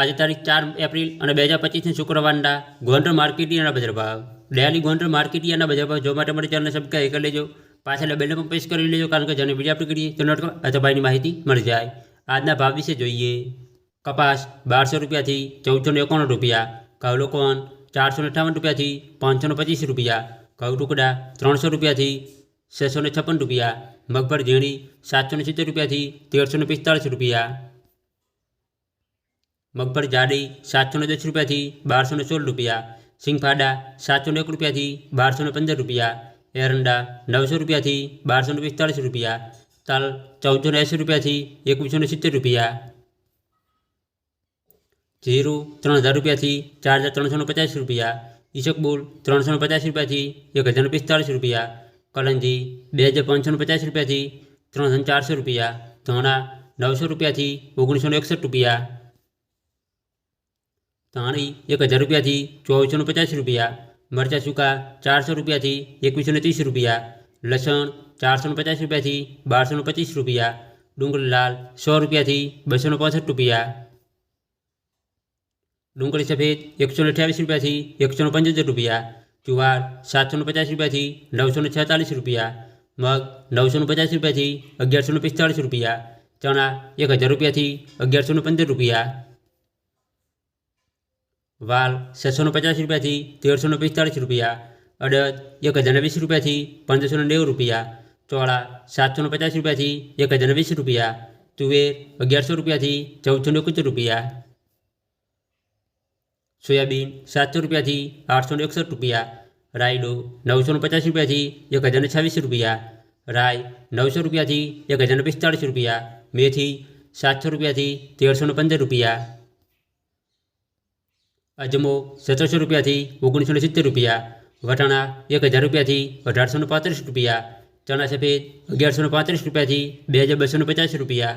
આજે તારીખ ચાર એપ્રિલ અને બે હજાર પચીસની શુક્રવારના ગોંડલ માર્કેટિયાના બજાર ભાવ. ડેલી ગોંડર માર્કેટિયાના બજાર ભાવ. જોવા માટે મારી ચેનલને સબસ્ક્રાઈબ કરી લેજો. પાછળ બેલને પણ પ્રેસ કરી લેજો કારણ કે જેને વીડિયો આપણે કરીએ તો નોટ અથવા ભાઈની માહિતી મળી જાય. આજના ભાવ વિશે જોઈએ. કપાસ બારસો રૂપિયાથી ચૌદસો એકાણું રૂપિયા ઘઉં લોકોન ચારસો અઠાવન રૂપિયાથી પાંચસો પચીસ રૂપિયા, ઘઉ ટુકડા ત્રણસો રૂપિયાથી છસો છપ્પન રૂપિયા, મગફળ ઝીણી સાતસો સિત્તેર રૂપિયાથી તેરસો પિસ્તાળીસ રૂપિયા મગફળી જાડી સાતસો ને દસ રૂપિયાથી બારસો ને સોળ રૂપિયા સિંગફાડા સાતસો ને એક રૂપિયાથી બારસો ને પંદર રૂપિયા એરંડા નવસો રૂપિયાથી બારસો ને પિસ્તાળીસ રૂપિયા તલ ચૌદસો ને એંસી રૂપિયાથી એકવીસો ને સિત્તેર રૂપિયા જીરું ત્રણ હજાર રૂપિયાથી ચાર હજાર ત્રણસો ને પચાસ રૂપિયા ઈસકબુલ ત્રણસો ને પચાસ રૂપિયાથી એક હજાર ને પિસ્તાળીસ રૂપિયા કલંજી બે હજાર પાંચસો ને પચાસ રૂપિયાથી ત્રણ હજાર ચારસો રૂપિયા ધાણા નવસો રૂપિયાથી ઓગણીસો ને એકસઠ રૂપિયા ધાણી એક હજાર રૂપિયાથી ચોવીસો ને પચાસ રૂપિયા મરચાં સૂકા ચારસો રૂપિયાથી એકવીસો ને ત્રીસ રૂપિયા લસણ ચારસો ને પચાસ રૂપિયાથી બારસો ને પચીસ રૂપિયા ડુંગળી લાલ સો રૂપિયાથી બસો ને પાસઠ રૂપિયા ડુંગળી સફેદ એકસો ને અઠ્યાવીસ રૂપિયાથી એકસો ને પંચોતેર રૂપિયા જુવાર સાતસો ને પચાસ રૂપિયાથી નવસો ને છેતાલીસ રૂપિયા મગ નવસો ને પચાસ રૂપિયાથી અગિયારસો ને પિસ્તાળીસ રૂપિયા ચણા એક હજાર રૂપિયાથી અગિયારસો ને પંદર રૂપિયા વાલ છસો ને પચાસ રૂપિયાથી તેરસો ને પિસ્તાળીસ રૂપિયા અડદ એક હજાર ને વીસ રૂપિયાથી પંદરસો ને નેવું રૂપિયા ચોળા સાતસો ને પચાસ રૂપિયાથી એક હજાર ને વીસ રૂપિયા તુવેર અગિયારસો રૂપિયાથી ચૌદસો ને એકોતેર રૂપિયા સોયાબીન સાતસો રૂપિયાથી આઠસો ને એકસઠ રૂપિયા રાયડો નવસો ને પચાસ રૂપિયાથી એક હજાર ને છવ્વીસ રૂપિયા રાય નવસો રૂપિયાથી એક હજાર ને પિસ્તાળીસ રૂપિયા મેથી સાતસો રૂપિયાથી તેરસો ને પંદર રૂપિયા અજમો સત્તરસો રૂપિયાથી ઓગણીસો ને સિત્તેર રૂપિયા, વટાણા એક હજાર રૂપિયાથી અઢારસો પાંત્રીસ રૂપિયા, ચણા સફેદ અગિયારસો પાંત્રીસ રૂપિયાથી બે હજાર બસો પચાસ રૂપિયા